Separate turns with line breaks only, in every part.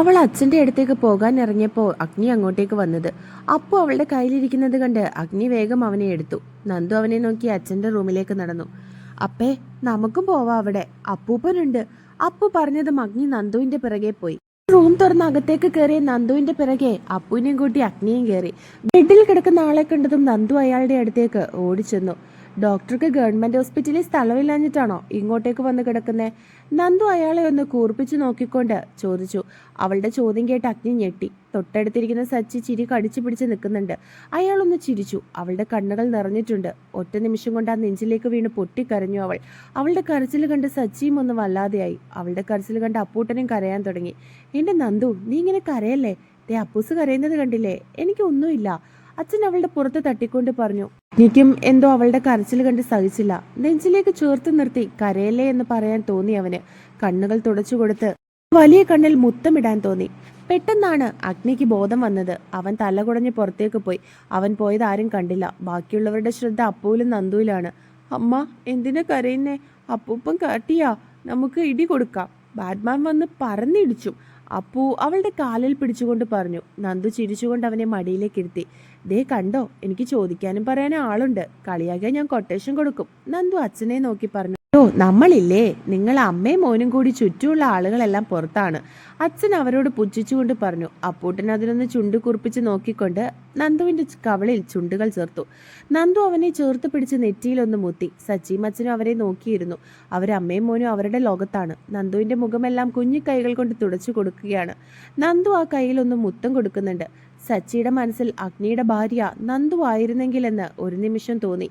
അവൾ അച്ഛന്റെ അടുത്തേക്ക് പോകാൻ ഇറങ്ങിയപ്പോൾ അഗ്നി അങ്ങോട്ടേക്ക് വന്നത്. അപ്പു അവളുടെ കയ്യിലിരിക്കുന്നത് കണ്ട് അഗ്നി വേഗം അവനെ എടുത്തു. നന്ദു അവനെ നോക്കി അച്ഛന്റെ റൂമിലേക്ക് നടന്നു. അപ്പേ നമുക്കും പോവാ അവിടെ. അപ്പൂപ്പനുണ്ട്. അപ്പു പറഞ്ഞതും അഗ്നി നന്ദുവിന്റെ പിറകെ പോയി. റൂം തുറന്ന് അകത്തേക്ക് കയറിയ നന്ദുവിന്റെ പിറകെ അപ്പുവിനെയും കൂട്ടി അഗ്നിയും കയറി. ബെഡിൽ കിടക്കുന്ന ആളെ കണ്ടതും നന്ദു അയാളുടെ അടുത്തേക്ക് ഓടിച്ചെന്നു. ഡോക്ടർക്ക് ഗവൺമെന്റ് ഹോസ്പിറ്റലിൽ സ്ഥലമില്ലാഞ്ഞിട്ടാണോ ഇങ്ങോട്ടേക്ക് വന്ന് കിടക്കുന്നേ? നന്ദു അയാളെ ഒന്ന് കൂർപ്പിച്ചു നോക്കിക്കൊണ്ട് ചോദിച്ചു. അവളുടെ ചോദ്യം കേട്ട് അഗ്നി ഞെട്ടി. തൊട്ടടുത്തിരിക്കുന്ന സച്ചി ചിരി കടിച്ചു പിടിച്ച് നിൽക്കുന്നുണ്ട്. അയാളൊന്ന് ചിരിച്ചു. അവളുടെ കണ്ണുകൾ നിറഞ്ഞിട്ടുണ്ട്. ഒറ്റ നിമിഷം കൊണ്ട് ആ നെഞ്ചിലേക്ക് വീണ് പൊട്ടിക്കരഞ്ഞു അവൾ. അവളുടെ കരച്ചിൽ കണ്ട് സച്ചിയും ഒന്ന് വല്ലാതെയായി. അവളുടെ കരച്ചിൽ കണ്ട് അപ്പൂട്ടനും കരയാൻ തുടങ്ങി. എന്റെ നന്ദു നീ ഇങ്ങനെ കരയല്ലേ? ദേ അപ്പൂസ് കരയുന്നത് കണ്ടില്ലേ? എനിക്കൊന്നുമില്ല അച്ഛൻ അവളുടെ പുറത്ത് തട്ടിക്കൊണ്ട് പറഞ്ഞു എനിക്കും എന്തോ അവളുടെ കരച്ചിൽ കണ്ട് സഹിച്ചില്ല. നെഞ്ചിലേക്ക് ചേർത്ത് നിർത്തി കരയല്ലേ എന്ന് പറയാൻ തോന്നി അവന്. കണ്ണുകൾ തുടച്ചു കൊടുത്ത് വലിയ കണ്ണിൽ മുത്തമിടാൻ തോന്നി. പെട്ടെന്നാണ് അഗ്നിക്ക് ബോധം വന്നത്. അവൻ തല കുടഞ്ഞ് പുറത്തേക്ക് പോയി. അവൻ പോയത് ആരും കണ്ടില്ല. ബാക്കിയുള്ളവരുടെ ശ്രദ്ധ അപ്പൂലും നന്ദുവിലാണ്. അമ്മ എന്തിനാ കരയുന്നേ? അപ്പൂപ്പം കാട്ടിയാ. നമുക്ക് ഇടി കൊടുക്കാം. ബാറ്റ്മാൻ വന്ന് പറന്നിടിച്ചു അപ്പു അവളുടെ കാലിൽ പിടിച്ചുകൊണ്ട് പറഞ്ഞു. നന്ദു ചിരിച്ചുകൊണ്ട് അവനെ മടിയിലേക്ക് ഇരുത്തി. ദേ കണ്ടോ എനിക്ക് ചോദിക്കാനും പറയാനും ആളുണ്ട്. കളിയാകാൻ ഞാൻ കൊട്ടേഷൻ കൊടുക്കും. നന്ദു അച്ഛനെ നോക്കി പറഞ്ഞു. ഓ നമ്മളില്ലേ? നിങ്ങൾ അമ്മയും മോനും കൂടി ചുറ്റുമുള്ള ആളുകളെല്ലാം പുറത്താണ്. അച്ഛൻ അവരോട് പുച്ഛിച്ചുകൊണ്ട് പറഞ്ഞു. അപ്പൂട്ടൻ അതിനൊന്ന് ചുണ്ട് കുറിപ്പിച്ച് നോക്കിക്കൊണ്ട് നന്ദുവിന്റെ കവളിൽ ചുണ്ടുകൾ ചേർത്തു. നന്ദു അവനെ ചേർത്ത് പിടിച്ച് നെറ്റിയിലൊന്ന് മുത്തി. സച്ചിയും അച്ഛനും അവരെ നോക്കിയിരുന്നു. അവരമ്മയും മോനും അവരുടെ ലോകത്താണ്. നന്ദുവിന്റെ മുഖമെല്ലാം കുഞ്ഞു കൈകൾ കൊണ്ട് തുടച്ചു കൊടുക്കുകയാണ്. നന്ദു ആ കയ്യിലൊന്ന് മുത്തം കൊടുക്കുന്നുണ്ട്. സച്ചിയുടെ മനസ്സിൽ അഗ്നിയുടെ ഭാര്യ നന്ദു ആയിരുന്നെങ്കിലെന്ന് ഒരു നിമിഷം തോന്നി.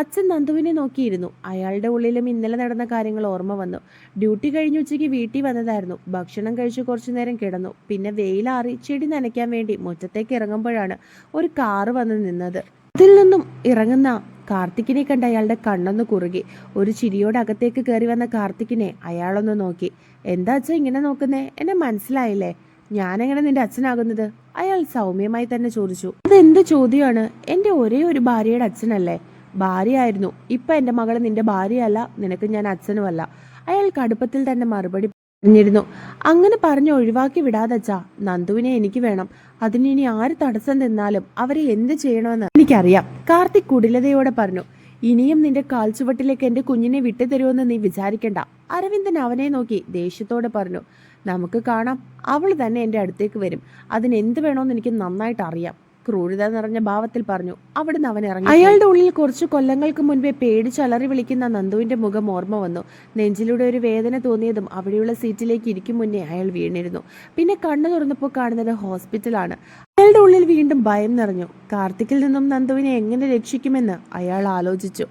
അച്ഛൻ നന്ദുവിനെ നോക്കിയിരുന്നു. അയാളുടെ ഉള്ളിലും ഇന്നലെ നടന്ന കാര്യങ്ങൾ ഓർമ്മ വന്നു. ഡ്യൂട്ടി കഴിഞ്ഞ് ഉച്ചയ്ക്ക് വീട്ടിൽ വന്നതായിരുന്നു. ഭക്ഷണം കഴിച്ച് കുറച്ചു നേരം കിടന്നു. പിന്നെ വെയിലാറി ചെടി നനയ്ക്കാൻ വേണ്ടി മുറ്റത്തേക്ക് ഇറങ്ങുമ്പോഴാണ് ഒരു കാറ് വന്ന് നിന്നത്. അതിൽ നിന്നും ഇറങ്ങുന്ന കാർത്തിക്കിനെ കണ്ട് അയാളുടെ കണ്ണൊന്ന് കുറുകി. ഒരു ചിരിയോടെ അകത്തേക്ക് കയറി വന്ന കാർത്തിക്കിനെ അയാളൊന്ന് നോക്കി. എന്താ അച്ഛാ ഇങ്ങനെ നോക്കുന്നേ? എന്നെ മനസ്സിലായില്ലേ? ഞാനെങ്ങനെ നിന്റെ അച്ഛനാകുന്നത്? അയാൾ സൗമ്യമായി തന്നെ ചോദിച്ചു. അതെന്ത് ചോദ്യമാണ് എന്റെ ഒരേ ഒരു ഭാര്യയുടെ അച്ഛനല്ലേ? ഭാര്യയായിരുന്നു. ഇപ്പൊ എന്റെ മകൾ നിന്റെ ഭാര്യയല്ല നിനക്ക് ഞാൻ അച്ഛനുമല്ല. അയാൾ കടുപ്പത്തിൽ തന്നെ മറുപടി പറഞ്ഞിരുന്നു. അങ്ങനെ പറഞ്ഞ് ഒഴിവാക്കി വിടാതച്ചാ നന്ദുവിനെ എനിക്ക് വേണം. അതിന് ഇനി ആര് തടസ്സം നിന്നാലും അവരെ എന്ത് ചെയ്യണമെന്ന് എനിക്കറിയാം. കാർത്തിക് കുടിലതയോടെ പറഞ്ഞു ഇനിയും നിന്റെ കാൽച്ചുവട്ടിലേക്ക് എന്റെ കുഞ്ഞിനെ വിട്ടുതരുമെന്ന് നീ വിചാരിക്കണ്ട. അരവിന്ദൻ അവനെ നോക്കി ദേഷ്യത്തോടെ പറഞ്ഞു നമുക്ക് കാണാം. അവൾ തന്നെ എന്റെ അടുത്തേക്ക് വരും. അതിന് എന്ത് വേണമെന്ന് എനിക്ക് നന്നായിട്ട് അറിയാം. ക്രൂരത നിറഞ്ഞ ഭാവത്തിൽ പറഞ്ഞു. അവിടുന്ന് അവൻ ഇറങ്ങി അയാളുടെ ഉള്ളിൽ കുറച്ച് കൊല്ലങ്ങൾക്ക് മുൻപേ പേടിച്ചലറി വിളിക്കുന്ന നന്ദുവിന്റെ മുഖം ഓർമ്മ വന്നു. നെഞ്ചിലൂടെ ഒരു വേദന തോന്നിയതും അവിടെയുള്ള സീറ്റിലേക്ക് ഇരിക്കും മുന്നേ അയാൾ വീണിരുന്നു. പിന്നെ കണ്ണു തുറന്നപ്പോൾ കാണുന്നത് ഹോസ്പിറ്റലാണ്. അയാളുടെ ഉള്ളിൽ വീണ്ടും ഭയം നിറഞ്ഞു. കാർത്തിക്കിൽ നിന്നും നന്ദുവിനെ എങ്ങനെ രക്ഷിക്കുമെന്ന് അയാൾ ആലോചിച്ചു.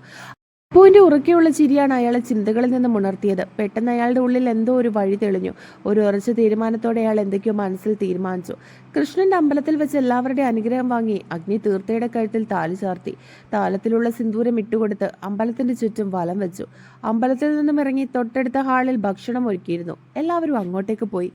അപ്പുവിന്റെ ഉറക്കെയുള്ള ചിരിയാണ് അയാളെ ചിന്തകളിൽ നിന്നും ഉണർത്തിയത്. പെട്ടെന്ന് അയാളുടെ ഉള്ളിൽ എന്തോ ഒരു വഴി തെളിഞ്ഞു. ഒരു ഉറച്ച തീരുമാനത്തോടെ അയാൾ എന്തൊക്കെയോ മനസ്സിൽ തീരുമാനിച്ചു. കൃഷ്ണന്റെ അമ്പലത്തിൽ വെച്ച് എല്ലാവരുടെ അനുഗ്രഹം വാങ്ങി അഗ്നി തീർത്ഥയുടെ കഴുത്തിൽ താലി ചാർത്തി. താലത്തിലുള്ള സിന്ദൂരം ഇട്ടുകൊടുത്ത് അമ്പലത്തിന്റെ ചുറ്റും വലം വെച്ചു. അമ്പലത്തിൽ നിന്നും ഇറങ്ങി തൊട്ടടുത്ത ഹാളിൽ ഭക്ഷണം ഒരുക്കിയിരുന്നു. എല്ലാവരും അങ്ങോട്ടേക്ക് പോയി.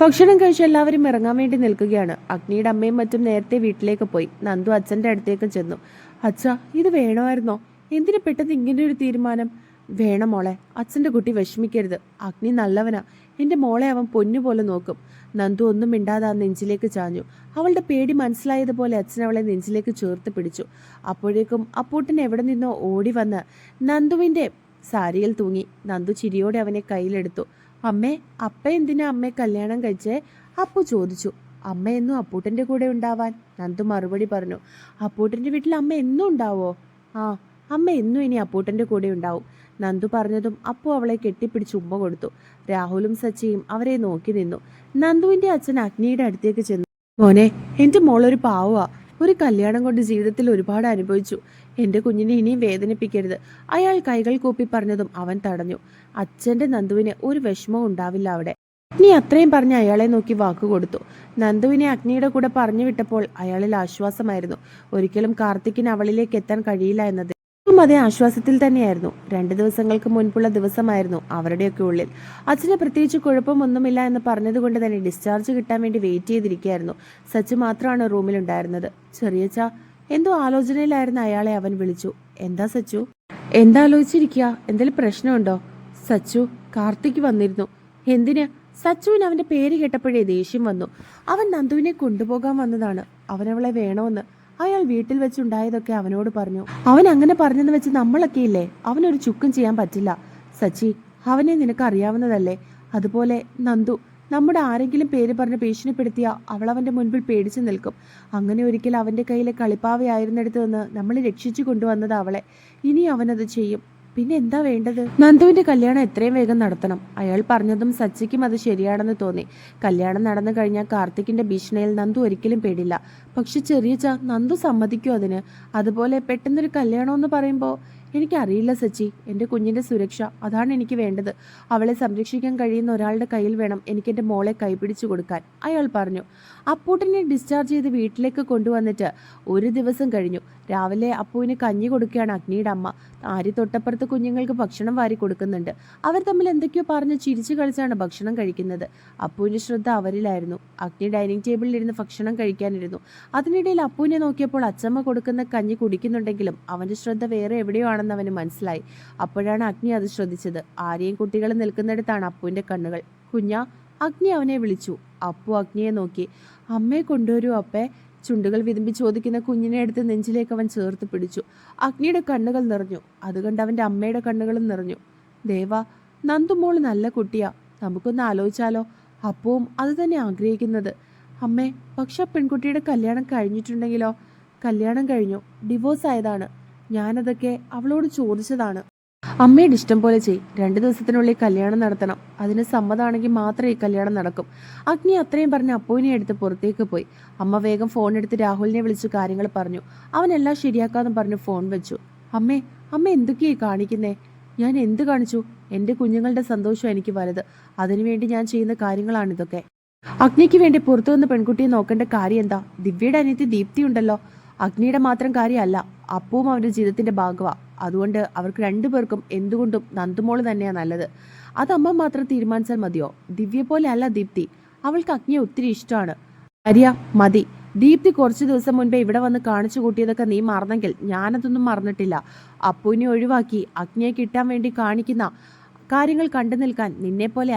ഭക്ഷണം കഴിച്ച് എല്ലാവരും ഇറങ്ങാൻ വേണ്ടി നിൽക്കുകയാണ്. അഗ്നിയുടെ അമ്മയും മറ്റും നേരത്തെ വീട്ടിലേക്ക് പോയി. നന്ദു അച്ഛന്റെ അടുത്തേക്ക് ചെന്നു. അച്ഛ ഇത് വേണമായിരുന്നോ? എന്തിനു പെട്ടെന്ന് ഇങ്ങനെ ഒരു തീരുമാനം? വേണം മോളെ അച്ഛന്റെ കുട്ടി വിഷമിക്കരുത്. അഗ്നി നല്ലവനാ. എന്റെ മോളെ അവൻ പൊന്നുപോലെ നോക്കും. നന്ദു ഒന്നും മിണ്ടാതെ ആ നെഞ്ചിലേക്ക് ചാഞ്ഞു. അവളുടെ പേടി മനസ്സിലായതുപോലെ അച്ഛൻ അവളെ നെഞ്ചിലേക്ക് ചേർത്ത് പിടിച്ചു. അപ്പോഴേക്കും അപ്പൂട്ടൻ എവിടെ നിന്നോ ഓടി വന്ന് നന്ദുവിന്റെ സാരിയിൽ തൂങ്ങി. നന്ദു ചിരിയോടെ അവനെ കയ്യിലെടുത്തു. അമ്മേ അപ്പ എന്തിനാ അമ്മയെ കല്യാണം കഴിച്ചേ? അപ്പു ചോദിച്ചു. അമ്മ എന്നും അപ്പൂട്ടന്റെ കൂടെ ഉണ്ടാവാൻ. നന്ദു മറുപടി പറഞ്ഞു. അപ്പൂട്ടന്റെ വീട്ടിൽ അമ്മ എന്നും ഉണ്ടാവോ? ആ അമ്മ എന്നും ഇനി അപ്പൂട്ടന്റെ കൂടെ ഉണ്ടാവും. നന്ദു പറഞ്ഞതും അപ്പു അവളെ കെട്ടിപ്പിടിച്ച് ഉമ്മ കൊടുത്തു. രാഹുലും സച്ചിയും അവരെ നോക്കി നിന്നു. നന്ദുവിന്റെ അച്ഛൻ അഗ്നിയുടെ അടുത്തേക്ക് ചെന്നു. മോനെ എന്റെ മോളൊരു പാവുക ഒരു കല്യാണം കൊണ്ട് ജീവിതത്തിൽ ഒരുപാട് അനുഭവിച്ചു. എന്റെ കുഞ്ഞിനെ ഇനിയും വേദനിപ്പിക്കരുത്. അയാൾ കൈകൾ കൂപ്പി പറഞ്ഞതും അവൻ തടഞ്ഞു. അച്ഛന്റെ നന്ദുവിന് ഒരു വിഷമവും ഉണ്ടാവില്ല അവിടെ. അഗ്നി അത്രയും പറഞ്ഞ് അയാളെ നോക്കി വാക്കു കൊടുത്തു. നന്ദുവിനെ അഗ്നിയുടെ കൂടെ പറഞ്ഞു വിട്ടപ്പോൾ അയാളിൽ ആശ്വാസമായിരുന്നു. ഒരിക്കലും കാർത്തിക്കിന് അവളിലേക്ക് എത്താൻ കഴിയില്ല എന്നത് അതേ ആശ്വാസത്തിൽ തന്നെയായിരുന്നു. രണ്ട് ദിവസങ്ങൾക്ക് മുൻപുള്ള ദിവസമായിരുന്നു അവരുടെയൊക്കെ ഉള്ളിൽ. അച്ഛന് പ്രത്യേകിച്ച് കുഴപ്പമൊന്നുമില്ല എന്ന് പറഞ്ഞതുകൊണ്ട് തന്നെ ഡിസ്ചാർജ് കിട്ടാൻ വേണ്ടി വെയിറ്റ് ചെയ്തിരിക്കുകയായിരുന്നു. സച്ച് മാത്രമാണ് റൂമിലുണ്ടായിരുന്നത്. ചെറിയച്ച എന്തോ ആലോചനയിലായിരുന്ന അയാളെ അവൻ വിളിച്ചു. എന്താ സച്ചു? എന്താ ആലോചിച്ചിരിക്കുക എന്തെങ്കിലും പ്രശ്നമുണ്ടോ? സച്ചു കാർത്തിക് വന്നിരുന്നു. എന്തിന്? സച്ചുവിന് അവന്റെ പേര് കേട്ടപ്പോഴേ ദേഷ്യം വന്നു. അവൻ നന്ദുവിനെ കൊണ്ടുപോകാൻ വന്നതാണ്. അവനവളെ വേണമെന്ന് അയാൾ വീട്ടിൽ വെച്ചുണ്ടായതൊക്കെ അവനോട് പറഞ്ഞു. അവൻ അങ്ങനെ പറഞ്ഞെന്ന് വെച്ച് നമ്മളൊക്കെ ഇല്ലേ? അവനൊരു ചുക്കും ചെയ്യാൻ പറ്റില്ല. സച്ചി അവനെ നിനക്ക് അറിയാവുന്നതല്ലേ അതുപോലെ നന്ദു നമ്മുടെ ആരെങ്കിലും പേര് പറഞ്ഞ് ഭീഷണിപ്പെടുത്തിയ അവന്റെ മുൻപിൽ പേടിച്ചു നിൽക്കും. അങ്ങനെ ഒരിക്കൽ അവന്റെ കയ്യിലെ കളിപ്പാവയായിരുന്നെടുത്ത് നിന്ന് നമ്മൾ രക്ഷിച്ചു കൊണ്ടുവന്നത് അവളെ. ഇനി അവനത് ചെയ്യും. പിന്നെ എന്താ വേണ്ടത്? നന്ദുവിന്റെ കല്യാണം എത്രയും വേഗം നടത്തണം. അയാൾ പറഞ്ഞതും സച്ചിക്കും അത് ശരിയാണെന്ന് തോന്നി. കല്യാണം നടന്നു കഴിഞ്ഞാൽ കാർത്തിക്കിന്റെ ഭീഷണിയിൽ നന്ദു ഒരിക്കലും പേടില്ല. പക്ഷെ ചെറിയച്ച നന്ദു സമ്മതിക്കും അതിന്? അതുപോലെ പെട്ടെന്നൊരു കല്യാണം എന്ന് പറയുമ്പോൾ എനിക്കറിയില്ല സച്ചി. എന്റെ കുഞ്ഞിന്റെ സുരക്ഷ അതാണ് എനിക്ക് വേണ്ടത്. അവളെ സംരക്ഷിക്കാൻ കഴിയുന്ന ഒരാളുടെ കയ്യിൽ വേണം എനിക്ക് എന്റെ മോളെ കൈപിടിച്ചു കൊടുക്കാൻ. അയാൾ പറഞ്ഞു അപ്പൂട്ടിനെ ഡിസ്ചാർജ് ചെയ്ത് വീട്ടിലേക്ക് കൊണ്ടുവന്നിട്ട് ഒരു ദിവസം കഴിഞ്ഞു. രാവിലെ അപ്പുവിന് കഞ്ഞി കൊടുക്കുകയാണ് അഗ്നിയുടെ അമ്മ. ആരി തൊട്ടപ്പുറത്ത് കുഞ്ഞുങ്ങൾക്ക് ഭക്ഷണം വാരി കൊടുക്കുന്നുണ്ട്. അവർ തമ്മിൽ എന്തൊക്കെയോ പറഞ്ഞ് ചിരിച്ചു കളിച്ചാണ് ഭക്ഷണം കഴിക്കുന്നത്. അപ്പുവിന്റെ ശ്രദ്ധ അവരിലായിരുന്നു. അഗ്നി ഡൈനിങ് ടേബിളിൽ ഇരുന്ന് ഭക്ഷണം കഴിക്കാനിരുന്നു. അതിനിടയിൽ അപ്പുവിനെ നോക്കിയപ്പോൾ അച്ചമ്മ കൊടുക്കുന്ന കഞ്ഞി കുടിക്കുന്നുണ്ടെങ്കിലും അവന്റെ ശ്രദ്ധ വേറെ എവിടെയോ ആണെന്ന് അവന് മനസ്സിലായി. അപ്പോഴാണ് അഗ്നി അത് ശ്രദ്ധിച്ചത്. ആരെയും കുട്ടികളും നിൽക്കുന്നിടത്താണ് അപ്പുവിന്റെ കണ്ണുകൾ. കുഞ്ഞ അഗ്നി അവനെ വിളിച്ചു. അപ്പു അഗ്നിയെ നോക്കി. അമ്മയെ കൊണ്ടുവരൂ അപ്പേ. ചുണ്ടുകൾ വിതുമ്പി ചോദിക്കുന്ന കുഞ്ഞിനെ എടുത്ത് നെഞ്ചിലേക്ക് അവൻ ചേർത്ത് പിടിച്ചു. അഗ്നിയുടെ കണ്ണുകൾ നിറഞ്ഞു. അതുകൊണ്ട് കണ്ട് അവന്റെ അമ്മയുടെ കണ്ണുകളും നിറഞ്ഞു. ദേവ നന്ദുമോൾ നല്ല കുട്ടിയാ. നമുക്കൊന്ന് ആലോചിച്ചാലോ? അപ്പവും അത് തന്നെ ആഗ്രഹിക്കുന്നത്. അമ്മേ പക്ഷെ പെൺകുട്ടിയുടെ കല്യാണം കഴിഞ്ഞിട്ടുണ്ടെങ്കിലോ? കല്യാണം കഴിഞ്ഞു. ഡിവോഴ്സ് ആയതാണ്. ഞാനതൊക്കെ അവളോട് ചോദിച്ചതാണ്. അമ്മയുടെ ഇഷ്ടം പോലെ ചെയ്. രണ്ട് ദിവസത്തിനുള്ളിൽ കല്യാണം നടത്തണം. അതിന് സമ്മതമാണെങ്കിൽ മാത്രമേ കല്യാണം നടക്കും. അഗ്നി അത്രയും പറഞ്ഞ് അപ്പുവിനെ എടുത്ത് പുറത്തേക്ക് പോയി. അമ്മ വേഗം ഫോൺ എടുത്ത് രാഹുലിനെ വിളിച്ച് കാര്യങ്ങൾ പറഞ്ഞു. അവനെല്ലാം ശരിയാക്കാന്ന് പറഞ്ഞു ഫോൺ വെച്ചു. അമ്മേ അമ്മ എന്തൊക്കെയായി കാണിക്കുന്നേ? ഞാൻ എന്ത് കാണിച്ചു? എന്റെ കുഞ്ഞുങ്ങളുടെ സന്തോഷം എനിക്ക് വലുത്. അതിനുവേണ്ടി ഞാൻ ചെയ്യുന്ന കാര്യങ്ങളാണിതൊക്കെ അഗ്നിക്ക് വേണ്ടി പുറത്തു വന്ന് പെൺകുട്ടിയെ നോക്കേണ്ട കാര്യം എന്താ? ദിവ്യയുടെ അനിയത്തി ദീപ്തി ഉണ്ടല്ലോ അഗ്നിയുടെ മാത്രം കാര്യമല്ല അപ്പവും അവരുടെ ജീവിതത്തിന്റെ ഭാഗമാ. അതുകൊണ്ട് അവർക്ക് രണ്ടുപേർക്കും എന്തുകൊണ്ടും നന്ദുമോൾ തന്നെയാണ് നല്ലത്. അത് അമ്മ മാത്രം തീരുമാനിച്ചാൽ മതിയോ? ദിവ്യ പോലെ അല്ല ദീപ്തി. അവൾക്ക് അഗ്നിയെ ഒത്തിരി ഇഷ്ടമാണ്. അരിയ മതി. ദീപ്തി കുറച്ച് ദിവസം മുൻപേ ഇവിടെ വന്ന് കാണിച്ചു കൂട്ടിയതൊക്കെ നീ മറന്നെങ്കിൽ ഞാനതൊന്നും മറന്നിട്ടില്ല. അപ്പുവിനെ ഒഴിവാക്കി അഗ്നിയെ കിട്ടാൻ വേണ്ടി കാണിക്കുന്ന കാര്യങ്ങൾ കണ്ടു നിൽക്കാൻ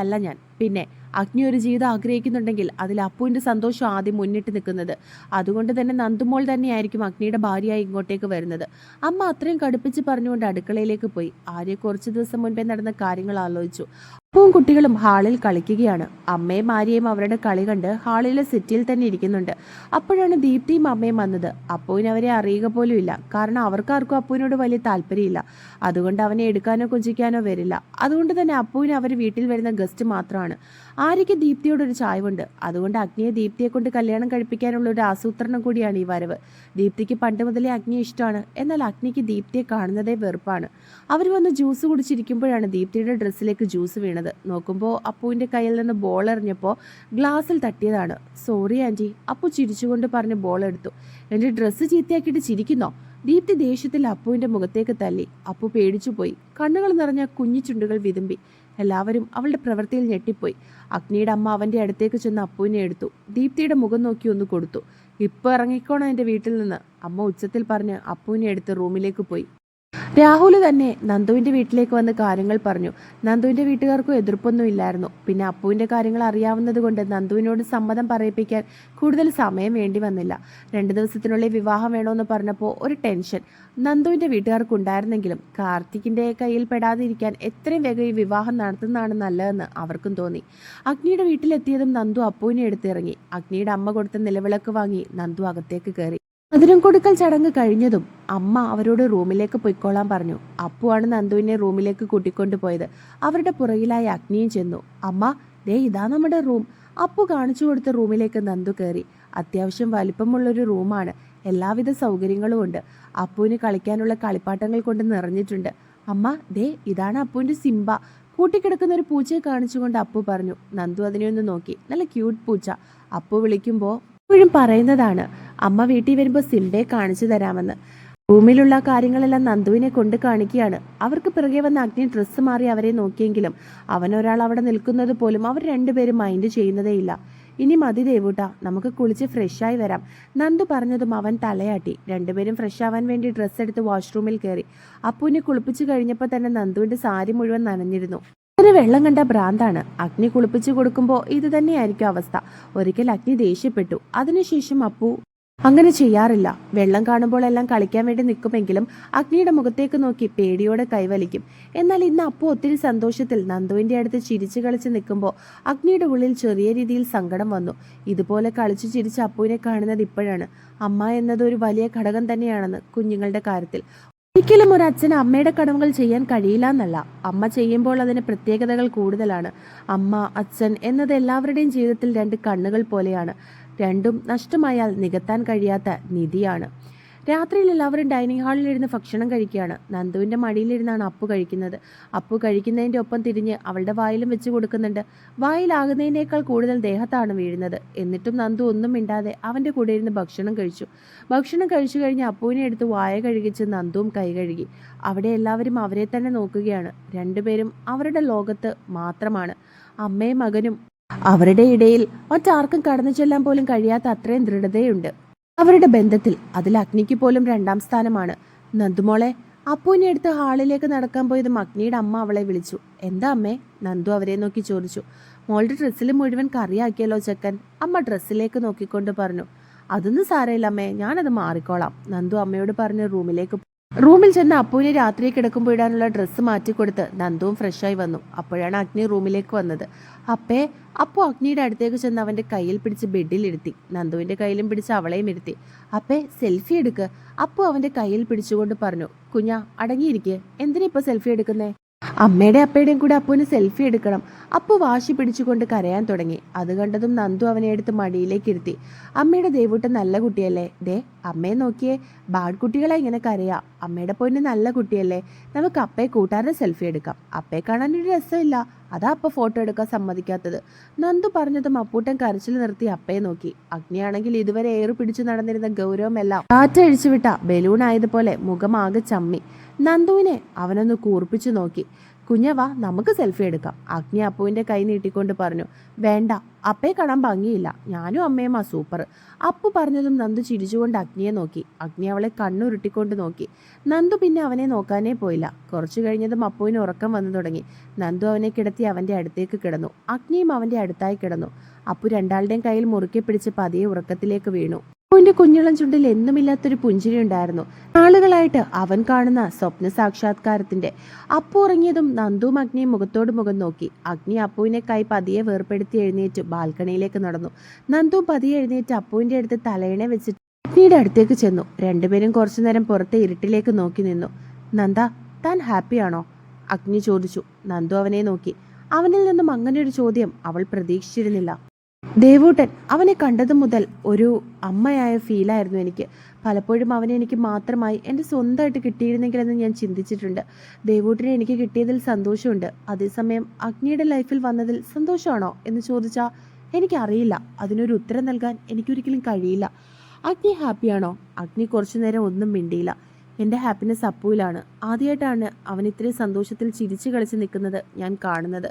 അല്ല ഞാൻ. പിന്നെ അഗ്നി ഒരു ജീവിതം ആഗ്രഹിക്കുന്നുണ്ടെങ്കിൽ അതിൽ അപ്പുവിന്റെ സന്തോഷം ആദ്യം മുന്നിട്ട് നിൽക്കുന്നത്. അതുകൊണ്ട് തന്നെ നന്ദുമോൾ തന്നെയായിരിക്കും അഗ്നിയുടെ ഭാര്യയായി ഇങ്ങോട്ടേക്ക് വരുന്നത്. അമ്മ അത്രയും കടുപ്പിച്ച് പറഞ്ഞുകൊണ്ട് അടുക്കളയിലേക്ക് പോയി. ആര്യ കുറച്ച് ദിവസം മുൻപേ നടന്ന കാര്യങ്ങൾ ആലോചിച്ചു. അപ്പവും കുട്ടികളും ഹാളിൽ കളിക്കുകയാണ്. അമ്മയും ആര്യയും അവരുടെ കളി കണ്ട് ഹാളിലെ സിറ്റിയിൽ തന്നെ ഇരിക്കുന്നുണ്ട്. അപ്പോഴാണ് ദീപ്തിയും അമ്മയും വന്നത്. അപ്പുവിന് അവരെ അറിയുക പോലും ഇല്ല. കാരണം അവർക്കാർക്കും അപ്പുവിനോട് വലിയ താല്പര്യമില്ല. അതുകൊണ്ട് അവനെ എടുക്കാനോ കൊഞ്ചിക്കാനോ വരില്ല. അതുകൊണ്ട് തന്നെ അപ്പുവിന് അവർ വീട്ടിൽ വരുന്ന ഗസ്റ്റ് മാത്രമാണ്. ആര്യയ്ക്ക് ദീപ്തിയോട് ഒരു ചായവുണ്ട്. അതുകൊണ്ട് അഗ്നിയെ ദീപ്തിയെ കൊണ്ട് കല്യാണം കഴിപ്പിക്കാനുള്ള ഒരു ആസൂത്രണം കൂടിയാണ് ഈ വരവ്. ദീപ്തിക്ക് പണ്ട് മുതലേ അഗ്നിയെ ഇഷ്ടമാണ്. എന്നാൽ അഗ്നിക്ക് ദീപ്തിയെ കാണുന്നതേ വെറുപ്പാണ്. അവർ വന്ന് ജ്യൂസ് കുടിച്ചിരിക്കുമ്പോഴാണ് ദീപ്തിയുടെ ഡ്രസ്സിലേക്ക് ജ്യൂസ് വീണത്. നോക്കുമ്പോൾ അപ്പുവിന്റെ കയ്യിൽ നിന്ന് ബോൾ എറിഞ്ഞപ്പോൾ ഗ്ലാസ്സിൽ തട്ടിയതാണ്. സോറി ആന്റി അപ്പു ചിരിച്ചുകൊണ്ട് പറഞ്ഞ് ബോൾ എടുത്തു. എന്റെ ഡ്രസ്സ് ചീത്തയാക്കിയിട്ട് ചിരിക്കുന്നോ? ദീപ്തി ദേഷ്യത്തിൽ അപ്പുവിന്റെ മുഖത്തേക്ക് തല്ലി അപ്പു പേടിച്ചു പോയി കണ്ണുകൾ നിറഞ്ഞ കുഞ്ഞു ചുണ്ടുകൾ വിതുമ്പി. എല്ലാവരും അവളുടെ പ്രവൃത്തിയിൽ ഞെട്ടിപ്പോയി. അഗ്നിയുടെ അമ്മ അവന്റെ അടുത്തേക്ക് ചെന്ന് അപ്പുവിനെ എടുത്തു. ദീപ്തിയുടെ മുഖം നോക്കി ഒന്ന് കൊടുത്തു. ഇപ്പോൾ ഇറങ്ങിക്കോണം എന്റെ വീട്ടിൽ നിന്ന്. അമ്മ ഉച്ചത്തിൽ പറഞ്ഞ് അപ്പുവിനെ എടുത്ത് റൂമിലേക്ക് പോയി. രാഹുൽ തന്നെ നന്ദുവിന്റെ വീട്ടിലേക്ക് വന്ന് കാര്യങ്ങൾ പറഞ്ഞു. നന്ദുവിന്റെ വീട്ടുകാർക്കും എതിർപ്പൊന്നും ഇല്ലായിരുന്നു. പിന്നെ അപ്പുവിന്റെ കാര്യങ്ങൾ അറിയാവുന്നത് കൊണ്ട് നന്ദുവിനോട് സമ്മതം പറയിപ്പിക്കാൻ കൂടുതൽ സമയം വേണ്ടി വന്നില്ല. രണ്ട് ദിവസത്തിനുള്ളിൽ വിവാഹം വേണമെന്ന് പറഞ്ഞപ്പോൾ ഒരു ടെൻഷൻ നന്ദുവിന്റെ വീട്ടുകാർക്ക് ഉണ്ടായിരുന്നെങ്കിലും കാർത്തിക്കിന്റെ കയ്യിൽ പെടാതിരിക്കാൻ എത്രയും വേഗം ഈ വിവാഹം നടത്തുന്നതാണ് നല്ലതെന്ന് അവർക്കും തോന്നി. അഗ്നിയുടെ വീട്ടിലെത്തിയതും നന്ദു അപ്പുവിനെ എടുത്തിറങ്ങി. അഗ്നിയുടെ അമ്മ കൊടുത്ത നിലവിളക്ക് വാങ്ങി നന്ദു അകത്തേക്ക് കയറി. മധുരം കൊടുക്കൽ ചടങ്ങ് കഴിഞ്ഞതും അമ്മ അവരോട് റൂമിലേക്ക് പൊയ്ക്കോളാൻ പറഞ്ഞു. അപ്പുവാണ് നന്ദുവിനെ റൂമിലേക്ക് കൂട്ടിക്കൊണ്ടു പോയത്. അവരുടെ പുറകിലായി അഗ്നിയും ചെന്നു. അമ്മ ദേ ഇതാ നമ്മുടെ റൂം. അപ്പു കാണിച്ചു കൊടുത്ത റൂമിലേക്ക് നന്ദു കയറി. അത്യാവശ്യം വലിപ്പമുള്ളൊരു റൂമാണ്. എല്ലാവിധ സൗകര്യങ്ങളും ഉണ്ട്. അപ്പുവിന് കളിക്കാനുള്ള കളിപ്പാട്ടങ്ങൾ കൊണ്ട് നിറഞ്ഞിട്ടുണ്ട്. അമ്മ ദേ ഇതാണ് അപ്പുവിന്റെ സിംബ. കൂട്ടിക്കിടക്കുന്ന ഒരു പൂച്ചയെ കാണിച്ചുകൊണ്ട് അപ്പു പറഞ്ഞു. നന്ദു അതിനെ ഒന്ന് നോക്കി. നല്ല ക്യൂട്ട് പൂച്ച. അപ്പു വിളിക്കുമ്പോൾ എപ്പോഴും പറയുന്നതാണ് അമ്മ വീട്ടിൽ വരുമ്പോൾ സിംബയെ കാണിച്ചു തരാമെന്ന്. റൂമിലുള്ള കാര്യങ്ങളെല്ലാം നന്ദുവിനെ കൊണ്ട് കാണിക്കുകയാണ്. അവർക്ക് പിറകെ വന്ന അഗ്നി ഡ്രസ്സ് മാറി അവരെ നോക്കിയെങ്കിലും അവൻ ഒരാൾ അവിടെ നിൽക്കുന്നത് പോലും അവർ രണ്ടുപേരും മൈൻഡ് ചെയ്യുന്നതേയില്ല ഇനി മതി ദേവൂട്ട നമുക്ക് കുളിച്ച് ഫ്രഷായി വരാം. നന്ദു പറഞ്ഞതും അവൻ തലയാട്ടി. രണ്ടുപേരും ഫ്രഷ് ആവാൻ വേണ്ടി ഡ്രസ്സ് എടുത്ത് വാഷ്റൂമിൽ കയറി. അപ്പുവിനെ കുളിപ്പിച്ചു കഴിഞ്ഞപ്പോൾ തന്നെ നന്ദുവിന്റെ സാരി മുഴുവൻ നനഞ്ഞിരുന്നു. അതിന് വെള്ളം കണ്ട ഭ്രാന്താണ്. അഗ്നി കുളിപ്പിച്ചു കൊടുക്കുമ്പോൾ ഇത് തന്നെയായിരിക്കും അവസ്ഥ. ഒരിക്കൽ അഗ്നി ദേഷ്യപ്പെട്ടു. അതിനുശേഷം അപ്പു അങ്ങനെ ചെയ്യാറില്ല. വെള്ളം കാണുമ്പോൾ എല്ലാം കളിക്കാൻ വേണ്ടി നിൽക്കുമെങ്കിലും അഗ്നിയുടെ മുഖത്തേക്ക് നോക്കി പേടിയോടെ കൈവലിക്കും. എന്നാൽ ഇന്ന് അപ്പു ഒത്തിരി സന്തോഷത്തിൽ നന്ദുവിന്റെ അടുത്ത് ചിരിച്ചു കളിച്ച് നിൽക്കുമ്പോൾ അഗ്നിയുടെ ഉള്ളിൽ ചെറിയ രീതിയിൽ സങ്കടം വന്നു. ഇതുപോലെ കളിച്ചു ചിരിച്ച് അപ്പുവിനെ കാണുന്നത് ഇപ്പോഴാണ്. അമ്മ എന്നത് ഒരു വലിയ ഘടകം തന്നെയാണെന്ന് കുഞ്ഞുങ്ങളുടെ കാര്യത്തിൽ. ഒരിക്കലും ഒരു അച്ഛന് അമ്മയുടെ കടമകൾ ചെയ്യാൻ കഴിയില്ല എന്നല്ല. അമ്മ ചെയ്യുമ്പോൾ അതിന് പ്രത്യേകതകൾ കൂടുതലാണ്. അമ്മ അച്ഛൻ എന്നത് എല്ലാവരുടെയും ജീവിതത്തിൽ രണ്ട് കണ്ണുകൾ പോലെയാണ്. രണ്ടും നഷ്ടമായാൽ നികത്താൻ കഴിയാത്ത നിധിയാണ്. രാത്രിയിൽ എല്ലാവരും ഡൈനിങ് ഹാളിൽ ഇരുന്ന് ഭക്ഷണം കഴിക്കുകയാണ്. നന്ദുവിന്റെ മടിയിലിരുന്നാണ് അപ്പു കഴിക്കുന്നത്. അപ്പു കഴിക്കുന്നതിന്റെ ഒപ്പം തിരിഞ്ഞ് അവളുടെ വായിലും വെച്ച് കൊടുക്കുന്നുണ്ട്. വായിലാകുന്നതിനേക്കാൾ കൂടുതൽ ദേഹത്താണ് വീഴുന്നത്. എന്നിട്ടും നന്ദു ഒന്നും മിണ്ടാതെ അവന്റെ കൂടെ ഇരുന്ന് ഭക്ഷണം കഴിച്ചു. ഭക്ഷണം കഴിച്ചു കഴിഞ്ഞ് അപ്പുവിനെ എടുത്ത് വായ കഴുകിച്ച് നന്ദുവും കൈ കഴുകി. അവിടെ എല്ലാവരും അവരെ തന്നെ നോക്കുകയാണ്. രണ്ടുപേരും അവരുടെ ലോകത്ത് മാത്രമാണ്. അമ്മയും മകനും അവരുടെ ഇടയിൽ മറ്റാർക്കും കടന്നു ചെല്ലാൻ പോലും കഴിയാത്ത അത്രയും ദൃഢതയുണ്ട്. അവരുടെ ബന്ധത്തിൽ അതിൽ അഗ്നിക്ക് പോലും രണ്ടാം സ്ഥാനമാണ്. നന്ദുമോളെ അപ്പുവിനെ എടുത്ത് ഹാളിലേക്ക് നടക്കാൻ പോയതും അഗ്നിയുടെ അമ്മ അവളെ വിളിച്ചു. എന്താ അമ്മേ? നന്ദു അവരെ നോക്കി ചോദിച്ചു. മോളുടെ ഡ്രസ്സിൽ മുഴുവൻ കറിയാക്കിയല്ലോ ചെക്കൻ. അമ്മ ഡ്രസ്സിലേക്ക് നോക്കിക്കൊണ്ട് പറഞ്ഞു. അതൊന്നും സാരയില്ല അമ്മേ ഞാനത് മാറിക്കോളാം. നന്ദു അമ്മയോട് പറഞ്ഞ് റൂമിലേക്ക് റൂമിൽ ചെന്ന് അപ്പുവിനെ രാത്രി കിടക്കുമ്പോൾ ഇടാനുള്ള ഡ്രസ്സ് മാറ്റിക്കൊടുത്ത് നന്ദുവും ഫ്രഷായി വന്നു. അപ്പോഴാണ് അഗ്നി റൂമിലേക്ക് വന്നത്. അപ്പേ അപ്പു അഗ്നിയുടെ അടുത്തേക്ക് ചെന്ന് അവന്റെ കയ്യിൽ പിടിച്ച് ബെഡിലിരുത്തി നന്ദുവിന്റെ കയ്യിലും പിടിച്ച് അവളെയും ഇരുത്തി. അപ്പേ സെൽഫി എടുക്ക്. അപ്പു അവന്റെ കയ്യിൽ പിടിച്ചുകൊണ്ട് പറഞ്ഞു കുഞ്ഞാ അടങ്ങിയിരിക്കെ. എന്തിനാ ഇപ്പോൾ സെൽഫി എടുക്കുന്നേ? അമ്മയുടെ അപ്പയുടെയും കൂടെ അപ്പുവിന് സെൽഫി എടുക്കണം. അപ്പു വാശി പിടിച്ചുകൊണ്ട് കരയാൻ തുടങ്ങി. അത് കണ്ടതും നന്ദു അവനെ എടുത്ത് മടിയിലേക്ക് ഇരുത്തി. അമ്മയുടെ ദേവൂട്ടൻ നല്ല കുട്ടിയല്ലേ? ദേ അമ്മയെ നോക്കിയേ. ബാഡ് കുട്ടികളെ ഇങ്ങനെ കരയാ. അമ്മയുടെ പൊന്ന് നല്ല കുട്ടിയല്ലേ? നമുക്ക് അപ്പയെ കൂട്ടാരുടെ സെൽഫി എടുക്കാം. അപ്പയെ കാണാൻ ഒരു രസമില്ല. അതാ അപ്പ ഫോട്ടോ എടുക്കാൻ സമ്മതിക്കാത്തത്. നന്ദു പറഞ്ഞതും അപ്പൂട്ടൻ കരച്ചിൽ നിർത്തി അപ്പയെ നോക്കി. അഗ്നിയാണെങ്കിൽ ഇതുവരെ ഏറു പിടിച്ചു നടന്നിരുന്ന ഗൗരവമെല്ലാം കാറ്റഴിച്ചു വിട്ട ബലൂൺ ആയതുപോലെ മുഖമാകെ ചമ്മി. നന്ദുവിനെ അവനൊന്ന് കൂർപ്പിച്ചു നോക്കി. കുഞ്ഞവ നമുക്ക് സെൽഫി എടുക്കാം. അഗ്നി അപ്പുവിന്റെ കൈ നീട്ടിക്കൊണ്ട് പറഞ്ഞു വേണ്ട അപ്പേ കാണാൻ ഭംഗിയില്ല. ഞാനും അമ്മയും ആ സൂപ്പർ. അപ്പു പറഞ്ഞതും നന്ദു ചിരിച്ചുകൊണ്ട് അഗ്നിയെ നോക്കി. അഗ്നി അവളെ കണ്ണുരുട്ടിക്കൊണ്ട് നോക്കി. നന്ദു പിന്നെ അവനെ നോക്കാനേ പോയില്ല. കുറച്ചു കഴിഞ്ഞതും അപ്പുവിന് ഉറക്കം വന്നു തുടങ്ങി. നന്ദു അവനെ കിടത്തി അവന്റെ അടുത്തേക്ക് കിടന്നു. അഗ്നിയും അവന്റെ അടുത്തായി കിടന്നു. അപ്പു രണ്ടാളുടെയും കയ്യിൽ മുറുക്കി പിടിച്ച് പതിയെ ഉറക്കത്തിലേക്ക് വീണു. അപ്പുവിന്റെ കുഞ്ഞിളം ചുണ്ടിൽ എന്നുമില്ലാത്തൊരു പുഞ്ചിരി ഉണ്ടായിരുന്നു. നാളുകളായിട്ട് അവൻ കാണുന്ന സ്വപ്ന സാക്ഷാത്കാരത്തിന്റെ. അപ്പു ഉറങ്ങിയതും നന്ദുവും അഗ്നിയും മുഖത്തോട് മുഖം നോക്കി. അഗ്നി അപ്പുവിനെ കൈ പതിയെ വേർപ്പെടുത്തി എഴുന്നേറ്റ്. ബാൽക്കണിയിലേക്ക് നടന്നു. നന്ദു പതിയെ എഴുന്നേറ്റ് അപ്പുവിന്റെ അടുത്ത് തലയിണെ വെച്ചിട്ട് അഗ്നിയുടെ അടുത്തേക്ക് ചെന്നു. രണ്ടുപേരും കുറച്ചു നേരം പുറത്തെ ഇരുട്ടിലേക്ക് നോക്കി നിന്നു. നന്ദ താൻ ഹാപ്പിയാണോ അഗ്നി ചോദിച്ചു. നന്ദു അവനെ നോക്കി. അവനിൽ നിന്നും അങ്ങനെ ഒരു ചോദ്യം അവൾ പ്രതീക്ഷിച്ചിരുന്നില്ല. ദേവൂട്ടൻ അവനെ കണ്ടതു മുതൽ ഒരു അമ്മയായ ഫീലായിരുന്നു എനിക്ക്. പലപ്പോഴും അവനെ എനിക്ക് മാത്രമായി എന്റെ സ്വന്തമായിട്ട് കിട്ടിയിരുന്നെങ്കിലെന്ന് ഞാൻ ചിന്തിച്ചിട്ടുണ്ട്. ദേവൂട്ടിനെ എനിക്ക് കിട്ടിയതിൽ സന്തോഷമുണ്ട്. അതേസമയം അഗ്നിയുടെ ലൈഫിൽ വന്നതിൽ സന്തോഷമാണോ എന്ന് ചോദിച്ചാൽ എനിക്കറിയില്ല. അതിനൊരു ഉത്തരം നൽകാൻ എനിക്കൊരിക്കലും കഴിയില്ല. അഗ്നി ഹാപ്പിയാണോ അഗ്നി കുറച്ചു നേരം ഒന്നും മിണ്ടിയില്ല. എന്റെ ഹാപ്പിനെസ് അപ്പുവിലാണ്. ആദ്യമായിട്ടാണ് അവൻ ഇത്രയും സന്തോഷത്തിൽ ചിരിച്ചു കളിച്ച് നിൽക്കുന്നത് ഞാൻ കാണുന്നത്.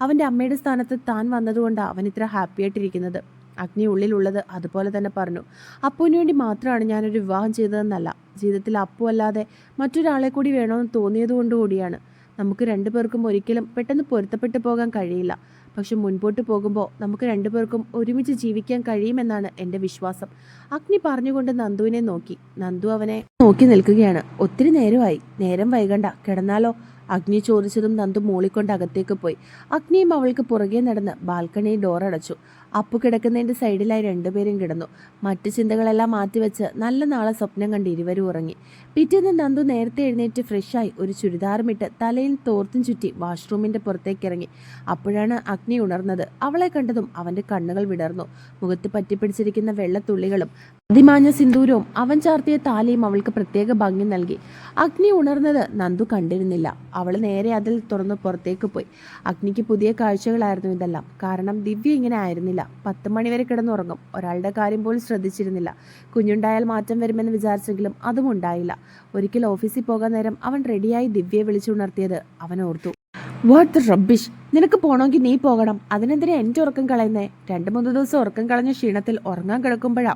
അവന്റെ അമ്മയുടെ സ്ഥാനത്ത് താൻ വന്നതുകൊണ്ടാണ് അവൻ ഇത്ര ഹാപ്പി ആയിട്ടിരിക്കുന്നത് അഗ്നി ഉള്ളിലുള്ളത് അതുപോലെ തന്നെ പറഞ്ഞു. അപ്പുവിന് വേണ്ടി മാത്രമാണ് ഞാനൊരു വിവാഹം ചെയ്തതെന്നല്ല. ജീവിതത്തിൽ അപ്പു അല്ലാതെ മറ്റൊരാളെ കൂടി വേണമെന്ന് തോന്നിയത് കൊണ്ടുകൂടിയാണ് നമുക്ക് രണ്ടുപേർക്കും ഒരിക്കലും പെട്ടെന്ന് പൊരുത്തപ്പെട്ടു പോകാൻ കഴിയില്ല. പക്ഷെ മുൻപോട്ട് പോകുമ്പോൾ നമുക്ക് രണ്ടുപേർക്കും ഒരുമിച്ച് ജീവിക്കാൻ കഴിയുമെന്നാണ് എന്റെ വിശ്വാസം. അഗ്നി പറഞ്ഞുകൊണ്ട് നന്ദുവിനെ നോക്കി. നന്ദു അവനെ നോക്കി നിൽക്കുകയാണ്. ഒത്തിരി നേരമായി. നേരം വൈകണ്ട. കിടന്നാലോ? അഗ്നി ചോദിച്ചതും നന്ദു മൂളിക്കൊണ്ട് അകത്തേക്ക് പോയി. അഗ്നിയും അവൾക്ക് പുറകെ നടന്ന് ബാൽക്കണി ഡോർ അടച്ചു. അപ്പു കിടക്കുന്നതിന്റെ സൈഡിലായി രണ്ടുപേരും കിടന്നു. മറ്റു ചിന്തകളെല്ലാം മാറ്റിവെച്ച് നല്ല നാളെ സ്വപ്നം കണ്ട് ഇരുവരും ഉറങ്ങി. പിറ്റേന്ന് നന്ദു നേരത്തെ എഴുന്നേറ്റ് ഫ്രഷായി ഒരു ചുരിദാറുമിട്ട് തലയിൽ തോർത്തും ചുറ്റി വാഷ്റൂമിന്റെ പുറത്തേക്ക് ഇറങ്ങി. അപ്പോഴാണ് അഗ്നി ഉണർന്നത്. അവളെ കണ്ടതും അവന്റെ കണ്ണുകൾ വിടർന്നു. മുഖത്ത് പറ്റിപ്പിടിച്ചിരിക്കുന്ന വെള്ളത്തുള്ളികളും അതിമാഞ്ഞ സിന്ദൂരവും അവൻ ചാർത്തിയ താലിയും അവൾക്ക് പ്രത്യേക ഭംഗി നൽകി. അഗ്നി ഉണർന്നത് നന്ദു കണ്ടിരുന്നില്ല. അവൾ നേരെ അതിൽ തുറന്ന് പുറത്തേക്ക് പോയി. അഗ്നിക്ക് പുതിയ കാഴ്ചകളായിരുന്നു ഇതെല്ലാം. കാരണം ദിവ്യ ഇങ്ങനെ ആയിരുന്നില്ല. പത്ത് മണിവരെ കിടന്നുറങ്ങും. ഒരാളുടെ കാര്യം പോലും ശ്രദ്ധിച്ചിരുന്നില്ല. കുഞ്ഞുണ്ടായാൽ മാറ്റം വരുമെന്ന് വിചാരിച്ചെങ്കിലും അതും ഉണ്ടായില്ല. ഒരിക്കൽ ഓഫീസിൽ പോകാൻ നേരം അവൻ റെഡിയായി ദിവ്യയെ വിളിച്ചുണർത്തിയത് അവൻ ഓർത്തു. What rubbish! നിനക്ക് പോണമെങ്കിൽ നീ പോകണം. അതിനെന്തിനാ എന്റെ ഉറക്കം കളയുന്നേ? രണ്ട് മൂന്ന് ദിവസം ഉറക്കം കളഞ്ഞ ക്ഷീണത്തിൽ ഉറങ്ങാൻ കിടക്കുമ്പോഴാ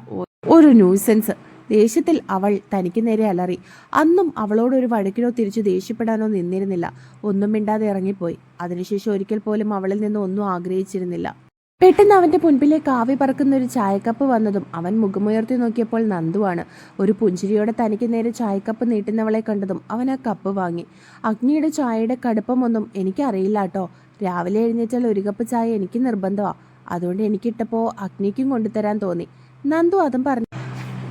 ഒരു ന്യൂസെൻസ്. ദേഷ്യത്തിൽ അവൾ തനിക്ക് നേരെ അലറി. അന്നും അവളോട് ഒരു വഴക്കിനോ തിരിച്ചു ദേഷ്യപ്പെടാനോ നിന്നിരുന്നില്ല. ഒന്നും മിണ്ടാതെ ഇറങ്ങിപ്പോയി. അതിനുശേഷം ഒരിക്കൽ പോലും അവളിൽ നിന്ന് ഒന്നും ആഗ്രഹിച്ചിരുന്നില്ല. പെട്ടെന്ന് അവന്റെ മുൻപിലേക്ക് ആവി പറക്കുന്ന ഒരു ചായക്കപ്പ് വന്നതും അവൻ മുഖമുയർത്തി നോക്കിയപ്പോൾ നന്ദുവാണ്. ഒരു പുഞ്ചിരിയോടെ തനിക്ക് നേരെ ചായക്കപ്പ് നീട്ടുന്നവളെ കണ്ടതും അവൻ ആ കപ്പ് വാങ്ങി. അഗ്നിയുടെ ചായയുടെ കടുപ്പമൊന്നും എനിക്കറിയില്ല കേട്ടോ രാവിലെ എഴുന്നേറ്റാൽ ഒരു കപ്പ് ചായ എനിക്ക് നിർബന്ധമാണ് അതുകൊണ്ട് എനിക്കിട്ടപ്പോൾ അഗ്നിക്കും കൊണ്ടുതരാൻ തോന്നി. നന്ദു അതും പറഞ്ഞു.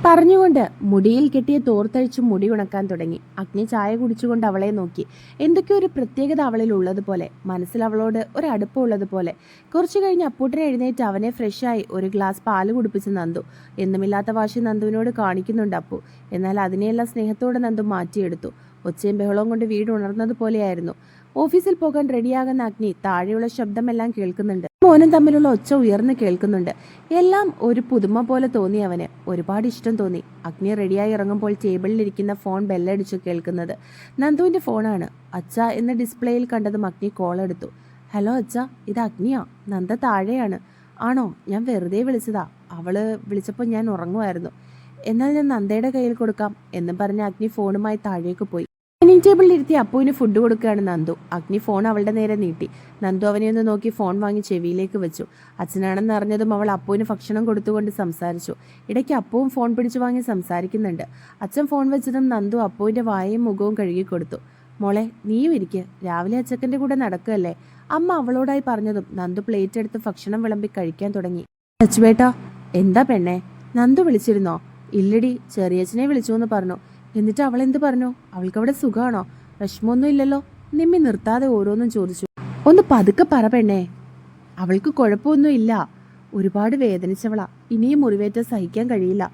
പറഞ്ഞുകൊണ്ട് മുടിയിൽ കെട്ടിയ തോർത്തഴിച്ച് മുടി ഉണക്കാൻ തുടങ്ങി. അഗ്നി ചായ കുടിച്ചുകൊണ്ട് അവളെ നോക്കി. എന്തൊക്കെയോ ഒരു പ്രത്യേകത അവളിൽ ഉള്ളതുപോലെ മനസ്സിൽ അവളോട് ഒരു അടുപ്പമുള്ളതുപോലെ കുറച്ചു കഴിഞ്ഞ് അപ്പൂട്ടനെ എഴുന്നേറ്റ് അവനെ ഫ്രഷായി ഒരു ഗ്ലാസ് പാൽ കുടിപ്പിച്ച് നന്ദു. എന്നുമില്ലാത്ത വാശി നന്ദുവിനോട് കാണിക്കുന്നുണ്ട് അപ്പു. എന്നാൽ അതിനെയെല്ലാം സ്നേഹത്തോടെ നന്ദു മാറ്റിയെടുത്തു. ഒച്ചയും ബഹളവും കൊണ്ട് വീട് ഉണർന്നതുപോലെയായിരുന്നു ഓഫീസിൽ പോകാൻ റെഡിയാകുന്ന അഗ്നി താഴെയുള്ള ശബ്ദമെല്ലാം കേൾക്കുന്നുണ്ട്. മോനും തമ്മിലുള്ള ഒച്ച ഉയർന്നു കേൾക്കുന്നുണ്ട്. എല്ലാം ഒരു പുതുമ പോലെ തോന്നി അവന്. ഒരുപാട് ഇഷ്ടം തോന്നി. അഗ്നി റെഡിയായി ഇറങ്ങുമ്പോൾ ടേബിളിലിരിക്കുന്ന ഫോൺ ബെല്ലടിച്ചു കേൾക്കുന്നത്. നന്ദുവിന്റെ ഫോണാണ് അച്ഛ എന്ന ഡിസ്പ്ലേയിൽ കണ്ടതും അഗ്നി കോൾ എടുത്തു. ഹലോ അച്ഛ ഇത് അഗ്നിയാ? നന്ദ താഴെയാണ്. ആണോ? ഞാൻ വെറുതെ വിളിച്ചതാ. അവൾ വിളിച്ചപ്പോൾ ഞാൻ ഉറങ്ങുമായിരുന്നു. എന്നാൽ ഞാൻ നന്ദയുടെ കയ്യിൽ കൊടുക്കാം എന്നും പറഞ്ഞ് അഗ്നി ഫോണുമായി താഴേക്ക് പോയി. ഡൈനിങ് ടേബിളിൽ ഇരുത്തി അപ്പുവിന് ഫുഡ് കൊടുക്കുകയാണ് നന്ദു. അഗ്നി ഫോൺ അവളുടെ നേരെ നീട്ടി. നന്ദു അവനെ ഒന്ന് നോക്കി ഫോൺ വാങ്ങി ചെവിയിലേക്ക് വെച്ചു. അച്ഛനാണെന്ന് അറിഞ്ഞതും അവൾ അപ്പുവിന് ഭക്ഷണം കൊടുത്തുകൊണ്ട് സംസാരിച്ചു. ഇടയ്ക്ക് അപ്പുവും ഫോൺ പിടിച്ചു വാങ്ങി സംസാരിക്കുന്നുണ്ട്. അച്ഛൻ ഫോൺ വെച്ചതും നന്ദു അപ്പുവിന്റെ വായയും മുഖവും കഴുകി കൊടുത്തു. മോളെ നീയും ഇരിക്കുക രാവിലെ അച്ചക്കന്റെ കൂടെ നടക്കുകയല്ലേ? അമ്മ അവളോടായി പറഞ്ഞതും നന്ദു പ്ലേറ്റ് എടുത്ത് ഭക്ഷണം വിളമ്പി കഴിക്കാൻ തുടങ്ങി. അച്ചുവേട്ടാ എന്താ പെണ്ണേ? നന്ദു വിളിച്ചിരുന്നോ? ഇല്ലടി ചെറിയച്ഛനെ വിളിച്ചു എന്ന് പറഞ്ഞു. എന്നിട്ട് അവൾ എന്ത് പറഞ്ഞു? അവൾക്ക് അവിടെ സുഖമാണോ വിഷമമൊന്നും ഇല്ലല്ലോ നിമ്മി നിർത്താതെ ഓരോന്നും ചോദിച്ചു. ഒന്ന് പതുക്കെ പറ പെണ്ണേ. അവൾക്ക് കുഴപ്പമൊന്നും ഇല്ല ഒരുപാട് വേദനിച്ചവളാ. ഇനിയും മുറിവേറ്റ സഹിക്കാൻ കഴിയില്ല.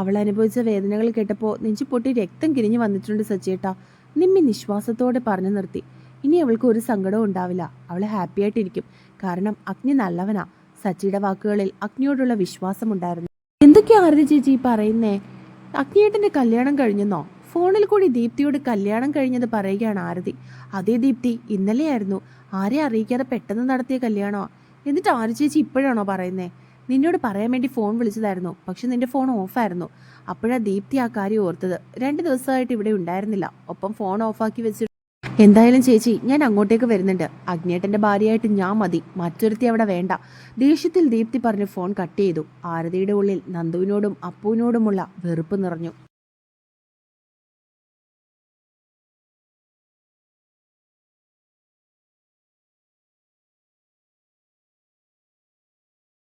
അവൾ അനുഭവിച്ച വേദനകൾ കേട്ടപ്പോൾ നെഞ്ചു പൊട്ടി രക്തം കിരിഞ്ഞു വന്നിട്ടുണ്ട് സച്ചേട്ടാ നിമ്മി നിശ്വാസത്തോടെ പറഞ്ഞു നിർത്തി. ഇനി അവൾക്ക് ഒരു സങ്കടവും ഉണ്ടാവില്ല. അവൾ ഹാപ്പി ആയിട്ടിരിക്കും. കാരണം അഗ്നി നല്ലവനാ. സച്ചിയുടെ വാക്കുകളിൽ അഗ്നിയോടുള്ള വിശ്വാസമുണ്ടായിരുന്നു എന്തൊക്കെയാ ആരതി ചേച്ചി പറയുന്നേ? അഗ്നിയേട്ടന്റെ കല്യാണം കഴിഞ്ഞെന്നോ? ഫോണിൽ കൂടി ദീപ്തിയോട് കല്യാണം കഴിഞ്ഞത് പറയുകയാണ് ആരതി. അതേ ദീപ്തി ഇന്നലെയായിരുന്നു. ആരെ അറിയിക്കാതെ പെട്ടെന്ന് നടത്തിയ കല്യാണോ എന്നിട്ട് ആര് ചേച്ചി ഇപ്പോഴാണോ പറയുന്നേ? നിന്നോട് പറയാൻ വേണ്ടി ഫോൺ വിളിച്ചതായിരുന്നു. പക്ഷെ നിന്റെ ഫോൺ ഓഫായിരുന്നു. അപ്പോഴാ ദീപ്തി ആ കാര്യം ഓർത്തത്. രണ്ട് ദിവസമായിട്ട് ഇവിടെ ഉണ്ടായിരുന്നില്ല. ഒപ്പം ഫോൺ ഓഫാക്കി വെച്ചു എന്തായാലും ചേച്ചി ഞാൻ അങ്ങോട്ടേക്ക് വരുന്നുണ്ട്. അഗ്നേട്ടന്റെ ഭാര്യയായിട്ട് ഞാൻ മതി. മറ്റൊരുത്തി അവിടെ വേണ്ട. ദേഷ്യത്തിൽ ദീപ്തി പറഞ്ഞ് ഫോൺ കട്ട് ചെയ്തു. ആരതിയുടെ ഉള്ളിൽ നന്ദുവിനോടും അപ്പുവിനോടുമുള്ള വെറുപ്പ് നിറഞ്ഞു.